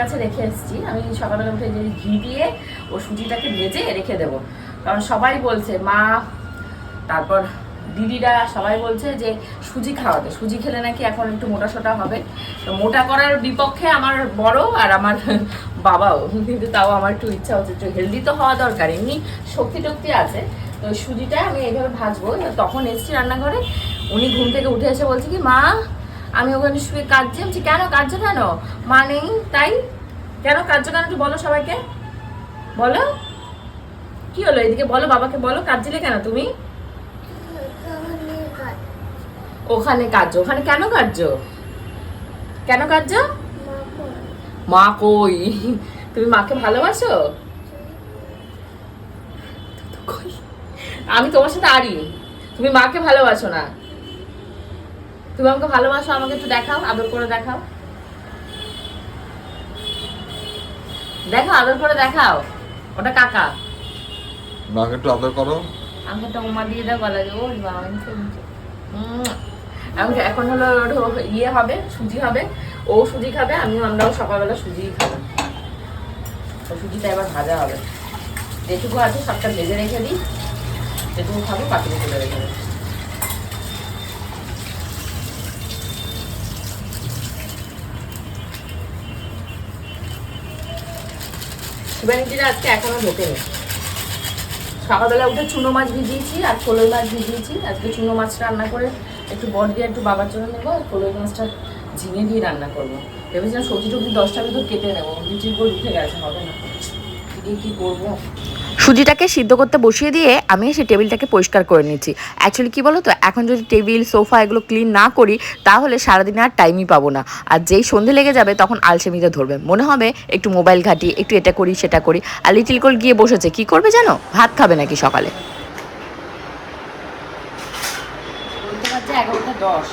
কাছে রেখে এসেছি। আমি সকালবেলা উঠে যে ঘি দিয়ে ও সুজিটাকে ভেজে রেখে দেবো। কারণ সবাই বলছে, মা, তারপর দিদিরা সবাই বলছে যে সুজি খাওয়াতে। সুজি খেলে নাকি এখন একটু মোটা সোটা হবে। তো মোটা করার বিপক্ষে আমার বড় আর আমার বাবাও। কিন্তু তাও আমার একটু ইচ্ছা হচ্ছে, একটু হেলদি তো হওয়া দরকার। এমনি শক্তি টক্তি আছে। তো সুজিটা আমি এইভাবে ভাজবো। তখন এসছি রান্নাঘরে। উনি ঘুম থেকে উঠে এসে বলছে কি, মা আমি ওখানে শুয়ে কাঁদছি বলছি, কেন কাঁদছো কেন? মা নেই তাই? কেন কাঁদছো কেন? একটু বলো সবাইকে। বলো। কি হলো এদিকে? বলো বাবাকে বলো কাঁদছিলে কেন তুমি? ওখানে কাঁদছো। ওখানে কেন কাঁদছো? কেন কাঁদছো? মা কই? তুমি মাকে ভালোবাসো? আমি তোমার সাথে আরি তুমি মাকে ভালোবাসো না। তুমি আমাকে ভালোবাসো আমাকে একটু দেখাও আদর করে দেখাও। দেখাও আদর করে দেখাও। ওটা কাকা। মাকে একটু আদর করো। আমাকে একটা উমা দিয়ে দাও গলা ওর বাবা আমি শুনছি এখন হলো ইয়ে হবে সুজি হবে। ও সুজি খাবে আমিও আমরাও সকালবেলা সুজি খাব। সুজিটা এবার ভাজা হবে। যেটুকু আছে সবটা ভেজে রেখে দিই। যেটুকু খাব পাখিতে তুলে রেখে দিই। শিবানীটিরা আজকে এখনও ঢোকেনি। সকালবেলা উঠে চুনো মাছ ভিজিয়েছি আর কলই মাছ ভিজিয়েছি। আজকে চুনো মাছ রান্না করে একটু বট দিয়ে একটু বাবার জন্য নেব আর কলই মাছটা ঝিঙে দিয়ে রান্না করব। ভেবেছিলাম সবজি টবজি দশটা ভিতর কেটে নেব। বিচির করে উঠে গেছে, হবে না। কি করব? সুজিটাকে সিদ্ধ করতে বসিয়ে দিয়ে আমি এসে টেবিলটাকে পরিষ্কার করে নিচ্ছি। অ্যাকচুয়ালি কী বলো তো এখন যদি টেবিল, সোফা এগুলো ক্লিন না করি, তাহলে সারাদিনে আর টাইমই পাবো না। আর যেই সন্ধে লেগে যাবে, তখন আলসেমিতে ধরবে। মনে হবে একটু মোবাইল ঘাঁটি, একটু এটা করি, সেটা করি। আর লিটিল কোল গিয়ে বসেছে, কি করবে জানো? ভাত খাবে নাকি সকালে? এগারোটা দশ।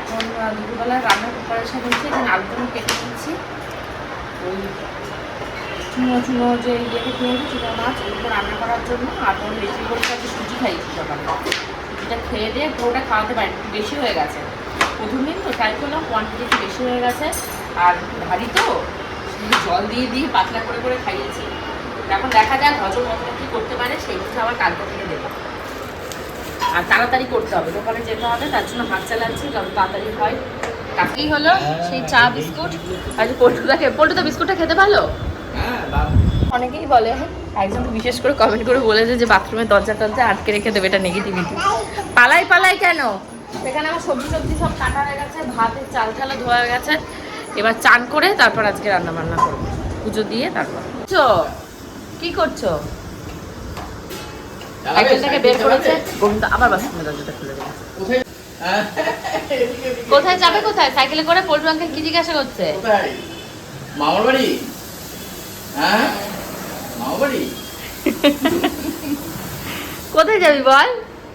এখন দুপুরবেলা রান্নার প্রিপারেশন হচ্ছে, এখানে আলুগুলো কেটে নিচ্ছি। ওই চুনো চুনো যে ইয়েতে কিনেছি চুনো মাছ ওগুলো রান্না করার জন্য আর ওর রেসিপি করে কাছে সুজি খাইছি সকালে। সুজিটা খেয়ে দিয়ে পুরোটা খাওয়াতে পারি একটু বেশি হয়ে গেছে। প্রথম দিন তো ট্রাই করলাম কোয়ান্টিটি একটু বেশি হয়ে গেছে। আর ভারী তো জল দিয়ে দিয়ে পাতলা করে করে খাইয়েছি। এখন দেখা যাক হজম কতটা কী করতে পারে সেই বুঝে আবার কালকে থেকে দেবো। আর তাড়াতাড়ি করতে হবে দোকানে যেতে হবে তার জন্য হাত চালাচ্ছি যত তাড়াতাড়ি হয়। কাকেই হলো সেই চা বিস্কুট। আর পল্টুদাকে পল্টুদা বিস্কুটটা খেতে ভালো অনেকেই বলে একজন বিশেষ করে কমেন্ট করে বলেছে যে বাথরুমের দরজা টরজা আটকে রেখে দেবে এটা নেগেটিভিটি পালাই পালাই কেন? সেখানে আমার সবজি সবজি সব কাটা হয়ে গেছে ভাতের চাল ঠালা ধোয়া হয়ে গেছে। এবার চান করে তারপর আজকে রান্না বান্না করব। পুজো দিয়ে তারপর? কি করছ? সাইকেলটাকে বের করেছে। গোবিন্দ আবার বাথরুমের দরজাটা খুলে দিয়েছে কোথায়? যাবে কোথায়? সাইকেলে করে পল্টু আঙ্কেল কি জিজ্ঞাসা করছে? মামার বাড়ি? হ্যাঁ? কোথায় যাবি বল?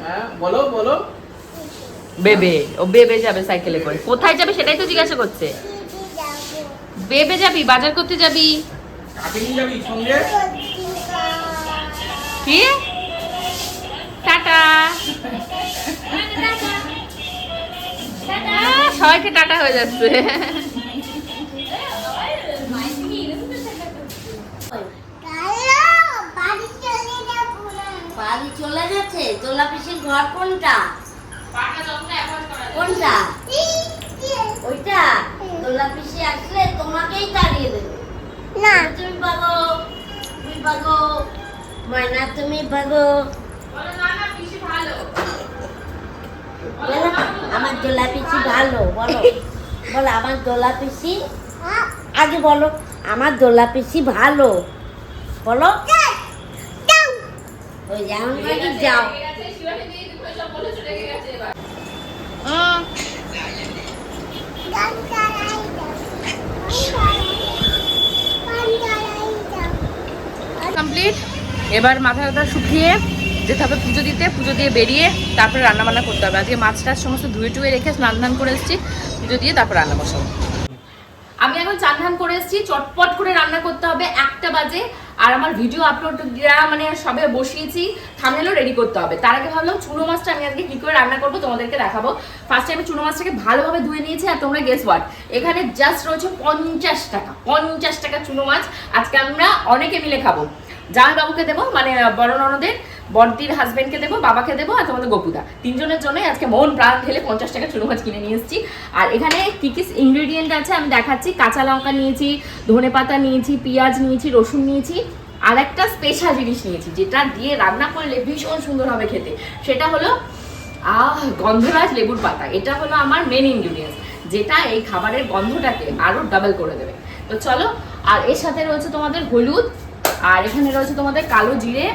হ্যাঁ বলো বলো। বেবে ও বেবে যাবে সাইকেলে করে। কোথায় যাবে সেটাই তো জিজ্ঞাসা করছে। বেবে যাবি বাজার করতে যাবি? কাকে নিয়ে যাবি সঙ্গে? কি? টাটা। সবাইকে টাটা হয়ে যাচ্ছে। দোলা পিসির ঘর কোনটা? কোনটা? ওইটা? দোলা পিসি আসলে তোমাকেই তাড়িয়ে দেবে। না। তুমি ভাগো তুমি ভাগো ময়না তুমি ভাগো। আমার দোলা পিসি ভালো। বলো। বলো আমার দোলা পিসি? আগে বলো আমার দোলা পিসি ভালো। বলো। ওই যেমন করে যাও। কমপ্লিট এবার মাথা ব্যথা শুকিয়ে যেতে হবে পুজো দিতে পুজো দিয়ে বেরিয়ে তারপরে রান্না বান্না করতে হবে। আজকে মাছ টাছ সমস্ত ধুয়ে টুয়ে রেখে স্নান ধান করে এসেছি। পুজো দিয়ে তারপর রান্না বসাবো। আমি এখন চান ধান করে এসেছি। চটপট করে রান্না করতে হবে। একটা বাজে আর আমার ভিডিও আপলোড মানে সবে বসিয়েছি থামনেলও রেডি করতে হবে। তার আগে ভাবলাম চুনো মাছটা আমি আজকে কী করে রান্না করব তোমাদেরকে দেখাবো। ফার্স্টে আমি চুনো মাছটাকে ভালোভাবে ধুয়ে নিয়েছি আর তোমরা গেস ওয়াট এখানে জাস্ট রয়েছে পঞ্চাশ টাকা পঞ্চাশ টাকা চুনো মাছ। আজকে আমরা অনেকে মিলে খাব। জামাইবাবুকে দেবো মানে বড় ননদের। বড়দির হাজবেন্ডকে দেবো, বাবাকে দেবো আর তোমাদের গপুদা। তিনজনের জন্যই আজকে মন প্রাণ ঢেলে পঞ্চাশ টাকা চুনো মাছ কিনে নিয়ে এসেছি। আর এখানে কি কি ইনগ্রিডিয়েন্ট আছে আমি দেখাচ্ছি। কাঁচা লঙ্কা নিয়েছি, ধনে পাতা নিয়েছি, পেঁয়াজ নিয়েছি, রসুন নিয়েছি। আর একটা স্পেশাল জিনিস নিয়েছি, যেটা দিয়ে রান্না করলে ভীষণ সুন্দর হবে খেতে। সেটা হলো, আহ, গন্ধরাজ লেবুর পাতা। এটা হলো আমার মেন ইনগ্রিডিয়েন্টস যেটা এই খাবারের গন্ধটাকে আরও ডাবল করে দেবে। তো চলো, আর এর সাথে রয়েছে তোমাদের হলুদ, আর এখানে রয়েছে তোমাদের কালো জিরে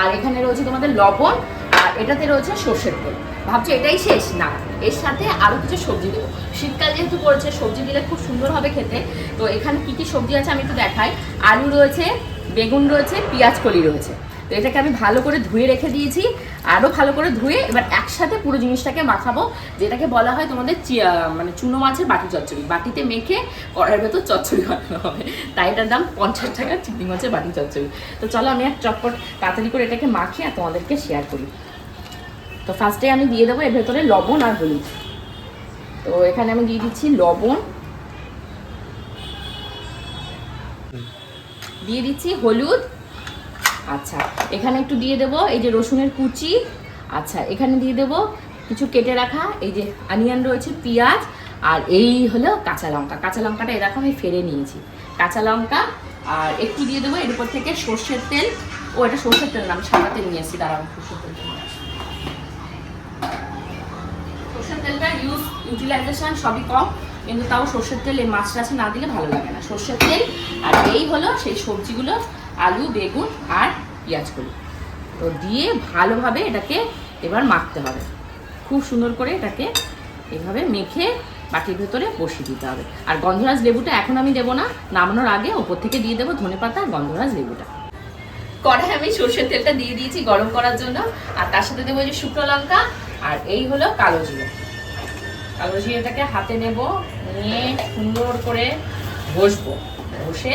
আর এখানে রয়েছে তোমাদের লবণ, আর এটাতে রয়েছে সর্ষের তেল। ভাবছ এটাই শেষ? না, এর সাথে আরও কিছু সবজি দেবো। শীতকাল যেহেতু পড়েছে, সবজি দিলে খুব সুন্দর হবে খেতে। তো এখানে কি কি সবজি আছে আমি একটু দেখাই। আলু রয়েছে, বেগুন রয়েছে, পেঁয়াজ কলি রয়েছে। তো এটাকে আমি ভালো করে ধুয়ে রেখে দিয়েছি আরও ভালো করে ধুয়ে এবার একসাথে পুরো জিনিসটাকে মাখাবো যেটাকে বলা হয় তোমাদের মানে চুনো মাছের বাটি চচ্চড়ি। বাটিতে মেখে কড়ার ভেতর চচ্চড়ি বানানো হবে। তাই এটার দাম পঞ্চাশ টাকা চিংড়ি মাছের বাটি চচ্চড়ি। তো চলো আমি আর চটপট তাড়াতাড়ি করে এটাকে মাখিয়ে আর তোমাদেরকে শেয়ার করি। তো ফার্স্টে আমি দিয়ে দেবো এর ভেতরে লবণ আর হলুদ। তো এখানে আমি দিয়ে দিচ্ছি লবণ। দিয়ে দিচ্ছি হলুদ। আচ্ছা এখানে একটু দিয়ে দেবো এই যে রসুনের কুচি। আচ্ছা এখানে দিয়ে দেবো কিছু কেটে রাখা, এই যে অনিয়ন রয়েছে, পেঁয়াজ, আর এই হলো কাঁচা লঙ্কা। কাঁচা লঙ্কাটা এরকম আমি ফেরে নিয়েছি। কাঁচা লঙ্কা, আর একটু দিয়ে দেবো এর উপর থেকে সর্ষের তেল। ও, এটা সর্ষের তেল না, আমি সাদা তেল নিয়ে এসেছি দাঁড়াও, সর্ষের তেল সর্ষের তেলটা ইউজ ইউটিলাইজেশন সবই কম, কিন্তু তাও সর্ষের তেল, এই মাছ টাছে না দিলে ভালো লাগে না। সর্ষের তেল, আর এই হলো সেই সবজিগুলো আলু, বেগুন আর পেঁয়াজ পেঁয়াজগুলো তো দিয়ে ভালোভাবে এটাকে এবার মাখতে হবে। খুব সুন্দর করে এটাকে এভাবে মেখে বাটির ভেতরে বসিয়ে দিতে হবে। আর গন্ধরাজ লেবুটা এখন আমি দেবো না, নামানোর আগে ওপর থেকে দিয়ে দেবো ধনে পাতা আর গন্ধরাজ লেবুটা। কড়াই আমি সর্ষের তেলটা দিয়ে দিয়েছি গরম করার জন্য, আর তার সাথে দেবো যে শুকনো লঙ্কা, আর এই হলো কালো জিরে। কালো জিরেটাকে হাতে নেব, নিয়ে সুন্দর করে বসবো। বসে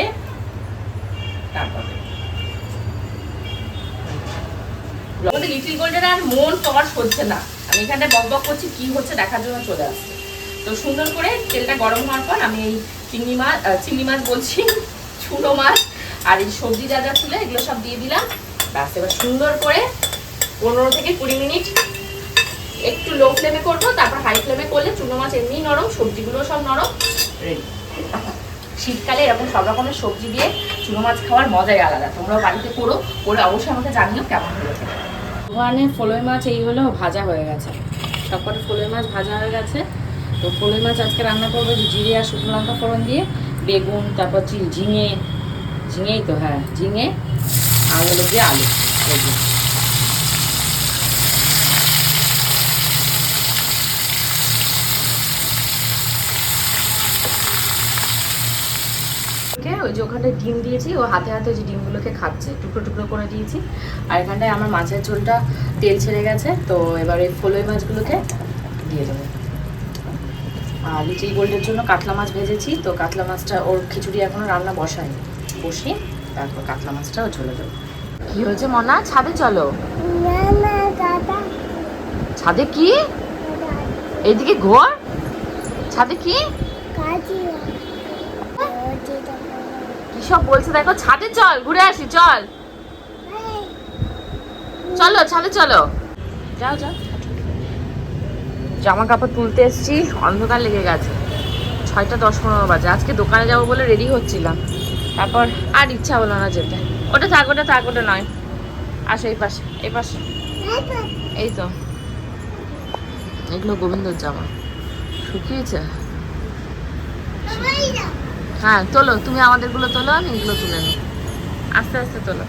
তারপরে। আমাদের লিটিল গোল্ডের আর মন তোমার সহ্য না। আমি এখানে বক বক করছি কি হচ্ছে দেখার জন্য চলে আসছে। তো সুন্দর করে তেলটা গরম হওয়ার পর আমি এই চিংড়ি মাছ চিংড়ি মাছ বলছি চুনো মাছ আর এই সবজি যা যা ছিল এগুলো সব দিয়ে দিলাম। ব্যাস এবার সুন্দর করে পনেরো থেকে কুড়ি মিনিট একটু লো ফ্লেমে করব তারপর হাই ফ্লেমে করলে চুনো মাছ এমনি নরম সবজিগুলো সব নরম। রেডি শীতকালে এরকম সব রকমের সবজি দিয়ে চুনো মাছ খাওয়ার মজাই আলাদা। তোমরাও বাড়িতে করো, করে অবশ্যই আমাকে জানিও কেমন হয়েছে। ওখানে ফলই মাছ এই হলো ভাজা হয়ে গেছে। সবকটা ফলই মাছ ভাজা হয়ে গেছে। তো ফলই মাছ আজকে রান্না করব জিরে আর শুকনো লঙ্কা ফোড়ন দিয়ে, বেগুন, তারপর ঝিঙে, ঝিঙেই তো হ্যাঁ ঝিঙে আর হলো দিয়ে আলু। ওই যে ওখানটায় ডিম দিয়েছি, ও হাতে হাতে ওই যে ডিমগুলোকে খাচ্ছে, টুকরো টুকরো করে দিয়েছি। আর এখানটায় আমার মাছের ঝোলটা তেল ছেড়ে গেছে, তো এবার এই ফলই মাছগুলোকে দিয়ে দেবো। আর লিটিল গোল্ডের জন্য কাতলা মাছ ভেজেছি, তো কাতলা মাছটা ওর খিচুড়ি এখনও রান্না বসায়নি। বসিয়ে তারপর কাতলা মাছটা ও ঝোলে দেবো। কি হয়েছে মনা? ছাদে চলো। ছাদে কি? এইদিকে ঘর। ছাদে কি? সব বলছে, দেখো, ছাদে চল, ঘুরে আসি, চল। চলো, ছাদে চলো। যাও যাও। জামা কাপড় তুলতে এসেছি, অন্ধকার লেগে গেছে। ছয়টা দশ পনেরো বাজে। আজকে দোকানে যাব বলে রেডি হচ্ছিলাম। তারপর আর ইচ্ছা হলো না যেতে। ওটা থাক ওটা থাক, ওটা নয়। আসো, এই পাশে এই পাশে। এই তো। এগুলো গোবিন্দর জামা। শুকিয়েছে? হ্যাঁ তোলো তুমি আমাদেরগুলো তোলো আমি এগুলো তুলে নিই আস্তে আস্তে তোলো।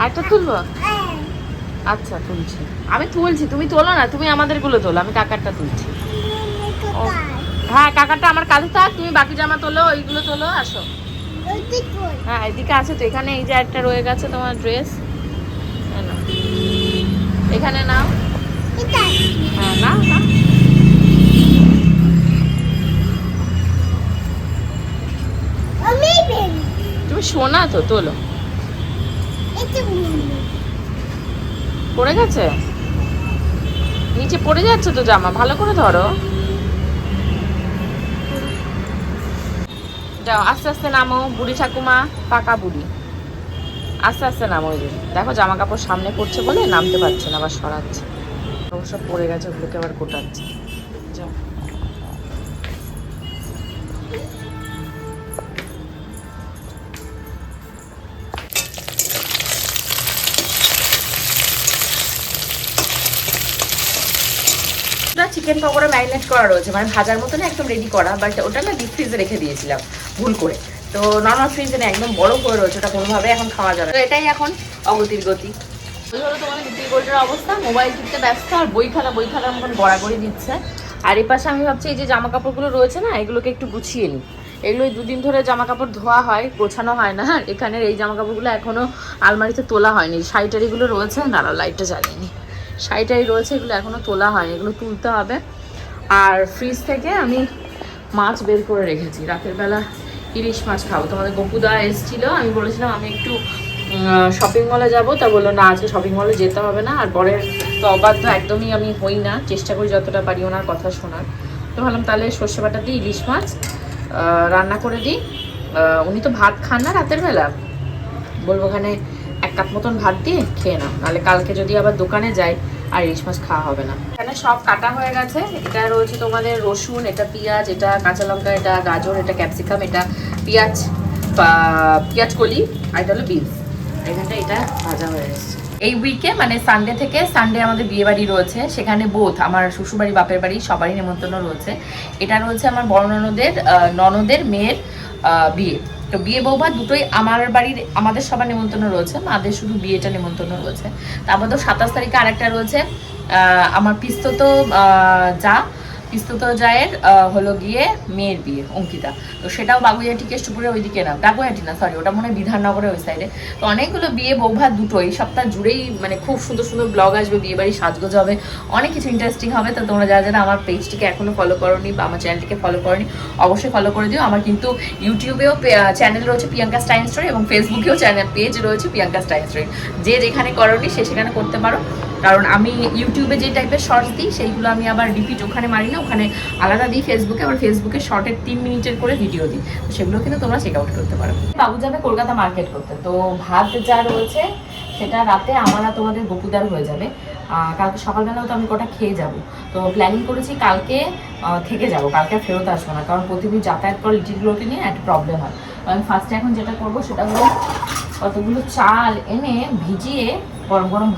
আরেকটা তুলবো? আচ্ছা তুলছি। আমি তুলছি তুমি তোলো না তুমি আমাদেরগুলো তোলো আমি কাকারটা তুলছি। হ্যাঁ কাকারটা আমার কাঁধে থাক তুমি বাকি জামা তোলো ওইগুলো তোলো আসো। হ্যাঁ এদিকে আছে তো এখানে এই যে একটা রয়ে গেছে তোমার ড্রেস এখানে নাও। না না। তুমি শোনা তো, তোলো। পড়ে গেছে? নিচে পড়ে যাচ্ছে তো জামা, ভালো করে ধরো। যাও, আস্তে আস্তে নামো, বুড়ি ঠাকুমা, পাকা বুড়ি। আস্তে আস্তে নামো দেখো জামা কাপড় সামনে পড়ছে বলে নামতে পারছে না আবার সরাচ্ছে। অবশ্য পড়ে গেছে, ওগুলোকে আবার গোটাচ্ছে। যাও। চিকেন পকোড়া ম্যারিনেট করা রয়েছে মানে ভাজার মতন একদম রেডি করা বাট ওটা না ডিপ ফ্রিজে রেখে দিয়েছিলাম, ভুল করে। তো নর্মাল ফ্রিজে না, একদম বড় করে রয়েছে, ওটা কোনোভাবে এখন খাওয়া যাবে। তো এটাই এখন অগতির গতি। অবস্থা, মোবাইল ব্যস্ত আর বই মতন দিচ্ছে। আর এই পাশে আমি ভাবছি এই যে জামা কাপড়গুলো রয়েছে না, এগুলোকে একটু গুছিয়ে নিই। এগুলো দুদিন ধরে জামা কাপড় ধোয়া হয়, গোছানো হয় না। এখানের এই জামা কাপড়গুলো এখনও আলমারিতে তোলা হয়নি। শাড়িটারিগুলো রয়েছে, দাঁড়াও লাইটটা জ্বালিয়ে নি রয়েছে, এগুলো এখনও তোলা হয়নি, এগুলো তুলতে হবে। আর ফ্রিজ থেকে আমি মাছ বের করে রেখেছি। রাতের বেলা ইলিশ মাছ খাব। তোমাদের গপুদা এসেছিল, আমি বলেছিলাম আমি একটু শপিং মলে যাব। তা বলল, না, আজকে শপিং মলে যেতে হবে না। আর পরের তো অবাধ্য একদমই আমি হই না। চেষ্টা করি যতটা পারি ওনার কথা শোনার। তো ভাবলাম, তাহলে সর্ষে বাটা দিয়ে ইলিশ মাছ রান্না করে দিই। উনি তো ভাত খান না রাতের বেলা। বলব, ওখানে এক কাপ মতন ভাত দিয়ে খেয়ে নাও। নাহলে কালকে যদি আবার দোকানে যাই, আর ইলিশ মাছ খাওয়া হবে না। এখানে সব কাটা হয়ে গেছে। এটা রয়েছে তোমাদের রসুন, এটা পেঁয়াজ, এটা কাঁচা লঙ্কা, এটা গাজর, এটা ক্যাপসিকাম এটা পেঁয়াজ পেঁয়াজ কলি, আর এটা হলো বিনস এখানটা এটা ভাজা হয়ে এসেছে এই উইকে মানে সানডে থেকে সানডে আমাদের বিয়ে বাড়ি রয়েছে। সেখানে বোথ আমার শ্বশুরবাড়ি, বাপের বাড়ি সবারই নেমন্তন্ন রয়েছে। এটা রয়েছে আমার বড় ননদের ননদের মেয়ের বিয়ে। তো বিয়ে বৌভাত দুটোই আমার বাড়ির, আমাদের সবার নেমন্তন্ন রয়েছে। মাদের শুধু বিয়েটা নেমন্তন্ন রয়েছে। তারপর তো সাতাশ তারিখে আরেকটা রয়েছে। আমার পিস্তত যা পিস্তত জায়ের হলো গিয়ে মেয়ের বিয়ে, অঙ্কিতা। তো সেটাও বাগুইহাটি কেষ্টপুরের ওইদিকে না বাগুইহাটি না সরি ওটা মনে হয় বিধাননগরের ওই সাইডে তো অনেকগুলো বিয়ে বৌভাত দুটো এই সপ্তাহ জুড়েই মানে খুব সুন্দর সুন্দর ব্লগ আসবে, বিয়ে বাড়ি সাজগোজ হবে, অনেক কিছু ইন্টারেস্টিং হবে। তো তোমরা যারা যারা আমার পেজটিকে এখনও ফলো করোনি বা আমার চ্যানেলটিকে ফলো করোনি, অবশ্যই ফলো করে দিও। আমার কিন্তু ইউটিউবেও চ্যানেল রয়েছে প্রিয়াঙ্কা স্টাইন স্টোরি এবং ফেসবুকেও চ্যানেল পেজ রয়েছে প্রিয়াঙ্কা স্টাইন স্টোরি যে যেখানে করোনি সে সেখানে করতে পারো। কারণ আমি ইউটিউবে যে টাইপের শর্টস দিই, সেইগুলো আমি আবার রিপিট ওখানে মারি না, ওখানে আলাদা দিই ফেসবুকে আবার ফেসবুকে শর্টের তিন মিনিটের করে ভিডিও দিই। তো সেগুলো কিন্তু তোমরা চেক আউট করতে পারো। বাবু যাবে কলকাতা মার্কেট করতে। তো ভাত যা রয়েছে, সেটা রাতে আমার আর তোমাদের গপুদার হয়ে যাবে। কালকে সকালবেলাও তো আমি কটা খেয়ে যাব। তো প্ল্যানিং করেছি কালকে থেকে যাব। কালকে ফেরত আসব না, কারণ প্রতিদিন যাতায়াত করা লিটিলগুলোকে নিয়ে একটা প্রবলেম হয়। আমি ফার্স্টে এখন যেটা করব, সেটা হলো কতগুলো চাল এনে ভিজিয়ে গরম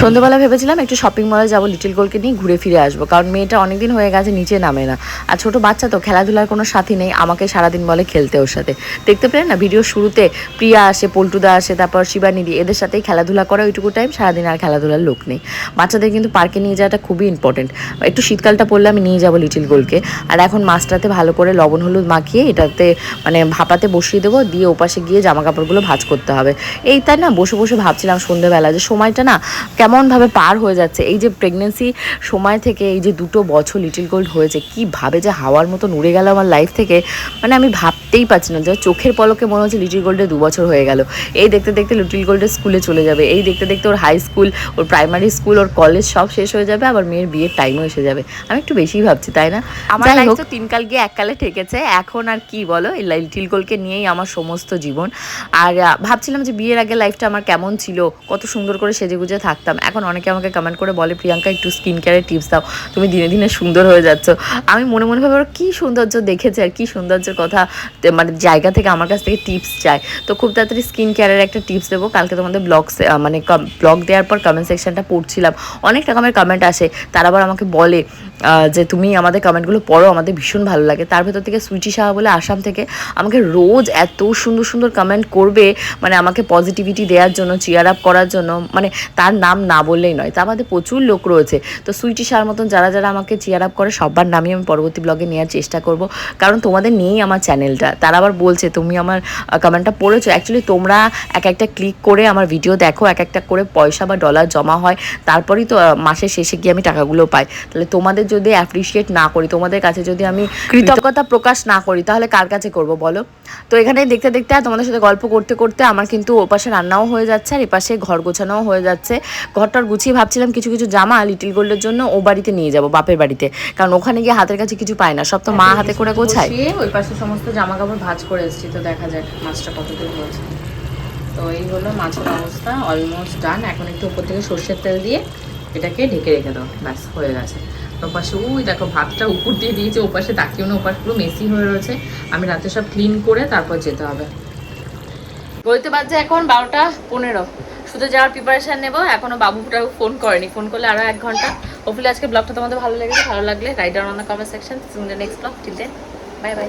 সন্ধ্যেবেলা ভেবেছিলাম একটু শপিং মলে যাব লিটিল গোলকে নিয়ে ঘুরে ফিরে আসব, কারণ মেয়েটা অনেকদিন হয়ে গেছে, নিচে নামে না। আর ছোট বাচ্চা তো, খেলাধুলার কোনো সাথী নেই, আমাকে সারাদিন বলে খেলতে ওর সাথে। দেখতে পেলেন না ভিডিও শুরুতে প্রিয়া আসে, পল্টুদা আসে, তারপর শিবানিদি, এদের সাথেই খেলাধুলা করে ওইটুকু টাইম সারাদিন আর খেলাধুলার লোক নেই। বাচ্চাদের কিন্তু পার্কে নিয়ে যাওয়াটা খুবই ইম্পর্টেন্ট একটু শীতকালটা পড়লে আমি নিয়ে যাব লিটিল গোলকে আর এখন মাছটাতে ভালো করে লবণ, হলুদ মাখিয়ে এটাতে মানে ভাপাতে বসিয়ে দেবো, দিয়ে ওপাশে গিয়ে জামা কাপড়গুলো ভাজ করতে হবে। এই তাই না, বসে বসে ভাবছিলাম সন্ধ্যেবেলা যে সময়টা না কেমনভাবে পার হয়ে যাচ্ছে এই যে প্রেগনেন্সি সময় থেকে এই যে দুটো বছর লিটিল গোল্ড হয়েছে কীভাবে যে হাওয়ার মতন উড়ে গেল আমার লাইফ থেকে মানে আমি ভাবতেই পারছি না। যে চোখের পলকে মনে হচ্ছে লিটিল গোল্ডে দু বছর হয়ে গেল। এই দেখতে দেখতে লিটিল গোল্ডের স্কুলে চলে যাবে এই দেখতে দেখতে ওর হাই স্কুল ওর প্রাইমারি স্কুল ওর কলেজ সব শেষ হয়ে যাবে আবার মেয়ের বিয়ের টাইমও এসে যাবে। আমি একটু বেশিই ভাবছি তাই না? আমার লাইফ তো তিনকাল গিয়ে এককালে ঠেকেছে এখন আর কি বলো এই লিটিল গোল্ডকে নিয়েই আমার সমস্ত জীবন। আর ভাবছিলাম যে বিয়ের আগে লাইফটা আমার কেমন ছিল কত সুন্দর করে সেজে গুজে থাকতাম। এখন অনেকে আমাকে কমেন্ট করে বলে, প্রিয়াঙ্কা, একটু স্কিন কেয়ারের টিপস দাও। তুমি দিনে দিনে সুন্দর হয়ে যাচ্ছ। আমি মনে মনে ভাবে কী সৌন্দর্য দেখেছে আর কী সৌন্দর্যের কথা মানে জায়গা থেকে আমার কাছ থেকে টিপস চায়? তো খুব তাড়াতাড়ি স্কিন কেয়ারের একটা টিপস দেবো। কালকে তোমাদের ব্লগ মানে ব্লগ দেওয়ার পর কমেন্ট সেকশনটা পড়ছিলাম। অনেক রকমের কমেন্ট আসে। তারা আবার আমাকে বলে যে, তুমি আমাদের কমেন্টগুলো পড়ো, আমাদের ভীষণ ভালো লাগে। তার ভেতর থেকে সুইটি সাহা বলে আসাম থেকে আমাকে রোজ এত সুন্দর সুন্দর কমেন্ট করবে মানে আমাকে পজিটিভিটি দেওয়ার জন্য চিয়ার আপ আপ করার জন্য মানে তার নাম না বললেই নয়, তা আমাদের প্রচুর লোক রয়েছে। তো সুইটি সার মতন যারা যারা আমাকে চিয়ার আপ করে, সবার নামই আমি পরবর্তী ব্লগে নেওয়ার চেষ্টা করব। কারণ তোমাদের নিয়েই আমার চ্যানেলটা তারা আবার বলছে, তুমি আমার কমেন্টটা পড়েছো? অ্যাকচুয়ালি তোমরা এক একটা ক্লিক করে আমার ভিডিও দেখো, এক একটা করে পয়সা বা ডলার জমা হয়। তারপরেই তো মাসের শেষে গিয়ে আমি টাকাগুলো পাই। তাহলে তোমাদের যদি অ্যাপ্রিসিয়েট না করি, তোমাদের কাছে যদি আমি কৃতজ্ঞতা প্রকাশ না করি, তাহলে কার কাছে করব বলো? তো এখানে দেখতে দেখতে তোমাদের সাথে গল্প করতে করতে আমার কিন্তু ওপাশে রান্নাও হয়ে যাচ্ছে, আর এপাশে ঘর গোছানোও হয়ে যাচ্ছে। ঘরটার গুছিয়ে ভাবছিলাম কিছু কিছু জামা লিটিল গোল্ডের জন্য ও বাড়িতে নিয়ে যাব বাপের বাড়িতে। কারণ ওখানে গিয়ে হাতের কাছে কিছু পায় না সব তো মা হাতে করে গোছায়। ওই পাশে সমস্ত জামা কাপড় ভাঁজ করে এসেছি তো দেখা যাক মাছটা কতদূর হয়েছে। তো এই হলো মাছের অবস্থা অলমোস্ট ডান এখন একটু উপর থেকে সর্ষের তেল দিয়ে এটাকে ঢেকে রেখে দাও ব্যাস হয়ে গেছে। ওপাশে ওই দেখো ভাতটা উপর দিয়ে দিয়েছে ওপাশে তাকিয়েও না ওপাশ পুরো মেসি হয়ে রয়েছে। আমি রাতে সব ক্লিন করে তারপর যেতে হবে। বলতে পারছে এখন বারোটা পনেরো। শুধু যাওয়ার প্রিপারেশান নেব, এখনও বাবুটাও ফোন করেনি। ফোন করলে আরও এক ঘণ্টা। হোপফুলি আজকে ব্লগটা তোমাদের ভালো লেগেছে, ভালো লাগলে write on the comment section next blog till then bye bye